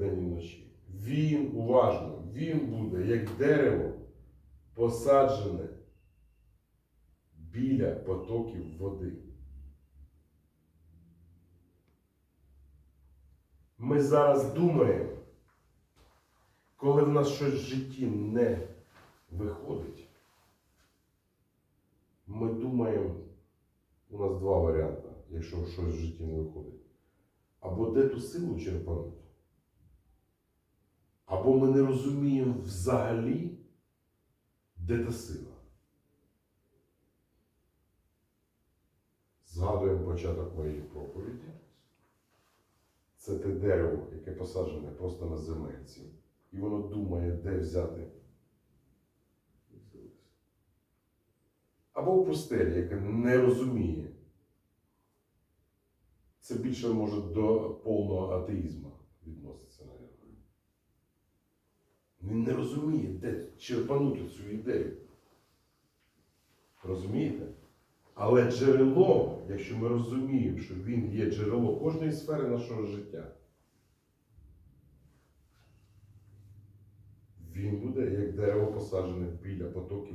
вдень і вночі. Він уважно, він буде як дерево посаджене біля потоків води. Ми зараз думаємо, коли в нас щось в житті не виходить, ми думаємо, у нас два варіанти, якщо щось в житті не виходить. Або де ту силу черпанути, або ми не розуміємо взагалі, де та сила. Згадуємо початок моєї проповіді. Це те дерево, яке посаджене просто на земельці. І воно думає, де взяти. Або в пустелі, яке не розуміє. Це більше може до повного атеїзму Він не розуміє, де черпанути цю ідею. Розумієте? Але джерело, якщо ми розуміємо, що він є джерело кожної сфери нашого життя, він буде як дерево посаджене біля потоків.